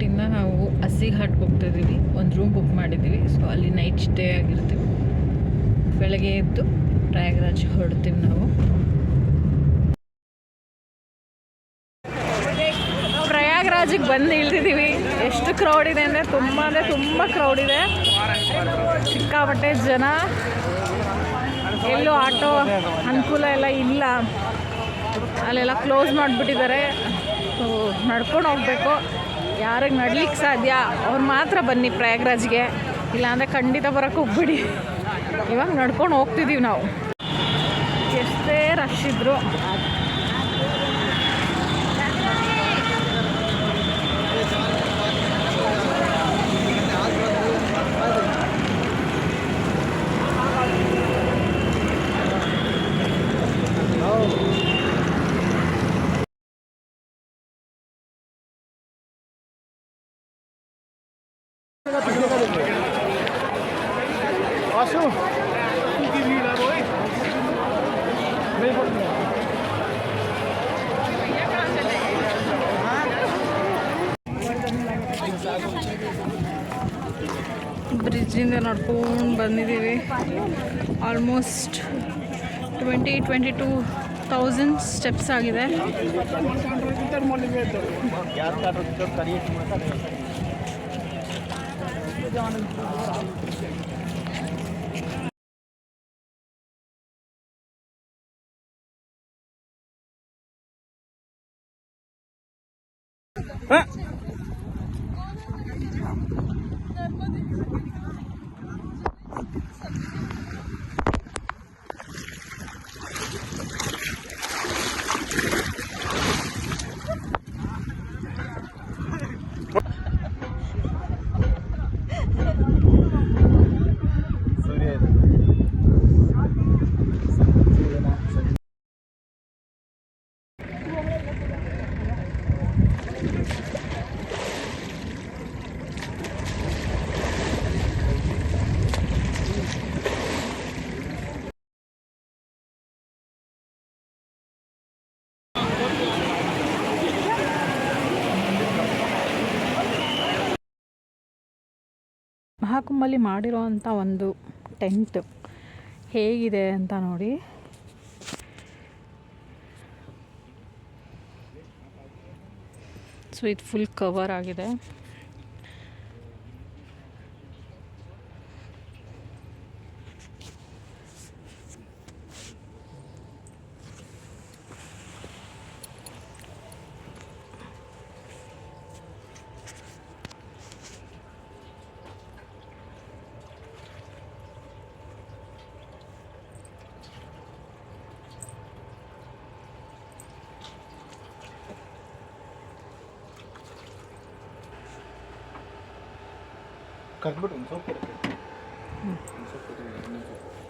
ಪಾಸಿ ನಾವು ಹೋಗ್ತಾ ಇದ್ದೀವಿ ಒಂದು ರೂಮ್ ಬುಕ್ ಮಾಡಿದ್ದೀವಿ ಸೊ ಅಲ್ಲಿ ನೈಟ್ ಸ್ಟೇ ಆಗಿರ್ತೀವಿ. ಬೆಳಗ್ಗೆ ಎದ್ದು ಪ್ರಯಾಗ್ರಾಜ್ ಹೊರಡ್ತೀವಿ ನಾವು. ಪ್ರಯಾಗ್ರಾಜಿಗೆ ಬಂದು ಇಳ್ದಿದ್ದೀವಿ ಎಷ್ಟು ಕ್ರೌಡ್ ಇದೆ ಅಂದರೆ ತುಂಬ ಅಂದರೆ ತುಂಬ ಕ್ರೌಡ್ ಇದೆ. ಸಿಕ್ಕಾಪಟ್ಟೆ ಜನ. ಎಲ್ಲೂ ಆಟೋ ಅನುಕೂಲ ಎಲ್ಲ ಇಲ್ಲ. ಅಲ್ಲೆಲ್ಲ ಕ್ಲೋಸ್ ಮಾಡಿಬಿಟ್ಟಿದ್ದಾರೆ. ಸೊ ನಡ್ಕೊಂಡು ಹೋಗಬೇಕು. ಯಾರಿಗೆ ನಡ್ಲಿಕ್ಕೆ ಸಾಧ್ಯ? ಅವ್ರು ಮಾತ್ರ ಬನ್ನಿ ಪ್ರಯಾಗ್ರಾಜ್ಗೆ. ಇಲ್ಲಾಂದರೆ ಖಂಡಿತ ಬರೋಕ್ಕೆ ಹೋಗ್ಬಿಡಿ. ಇವಾಗ ನಡ್ಕೊಂಡು ಹೋಗ್ತಿದ್ದೀವಿ ನಾವು. ಎಷ್ಟೇ ರಶ್ ಇದ್ದರು Acho. Que vira, boy. ಬ್ರಿಡ್ಜಿಂದ ನಡ್ಕೊಂಡು ಬಂದಿದ್ದೀವಿ almost twenty twenty two thousand steps ಆಗಿದೆ Ha? ಮಹಾಕುಂಭಲ್ಲಿ ಮಾಡಿರೋವಂಥ ಒಂದು ಟೆಂಟ್ ಹೇಗಿದೆ ಅಂತ ನೋಡಿ. ಸೊ ಇದು ಫುಲ್ ಕವರ್ ಆಗಿದೆ. ಕರ್ದ್ಬಿಟ್ಟು ಒಂದು ಸೊಪ್ಪು ಹ್ಞೂ ಒಂದು ಸೊಪ್ಪು ಕೊಡ್ತೀವಿ